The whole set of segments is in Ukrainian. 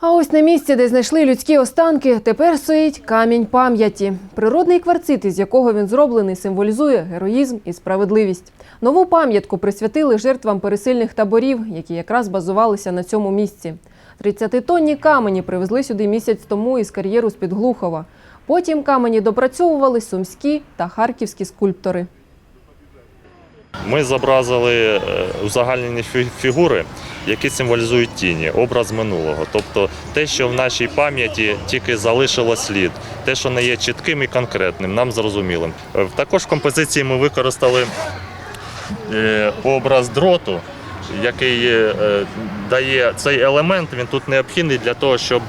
А ось на місці, де знайшли людські останки, тепер стоїть камінь пам'яті. Природний кварцит, із якого він зроблений, символізує героїзм і справедливість. Нову пам'ятку присвятили жертвам пересильних таборів, які якраз базувалися на цьому місці. 30-тонні камені привезли сюди місяць тому із кар'єру з-під Глухова. Потім камені допрацьовували сумські та харківські скульптори. Ми зобразили е, узагальнені фігури, які символізують тіні, образ минулого. Тобто те, що в нашій пам'яті тільки залишило слід, те, що не є чітким і конкретним, нам зрозумілим. Е, Також в композиції ми використали е, образ дроту, який дає цей елемент, він тут необхідний для того, щоб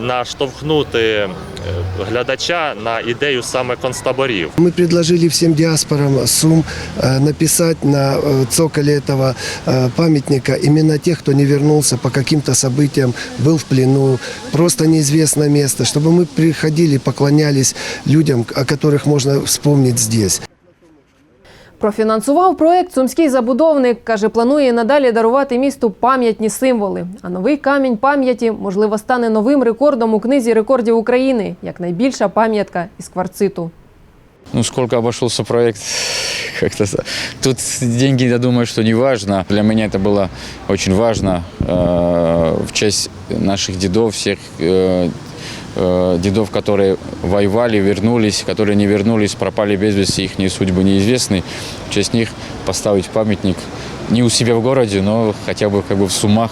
наштовхнути глядача на ідею саме концтаборів. Ми предложили всім діаспорам Сум написати на цоколі цього пам'ятника імена тих, хто не повернувся по яким-то событиям, був в плену, просто неізвісне місце, щоб ми приходили, поклонялись людям, о которых можна вспомнить здесь. Профінансував проект сумський забудовник. Каже, планує надалі дарувати місту пам'ятні символи. А новий камінь пам'яті, можливо, стане новим рекордом у книзі рекордів України як найбільша пам'ятка із кварциту. Ну, сколько обошелся проект, как-то тут деньги, я думаю, что не важно. Для меня это было очень важно э, в честь наших дедов, всех э, э, дедов, которые воевали, вернулись, которые не вернулись, пропали без вести, их судьбы неизвестны. В честь них поставить памятник не у себя в городе, но хотя бы как бы в Сумах,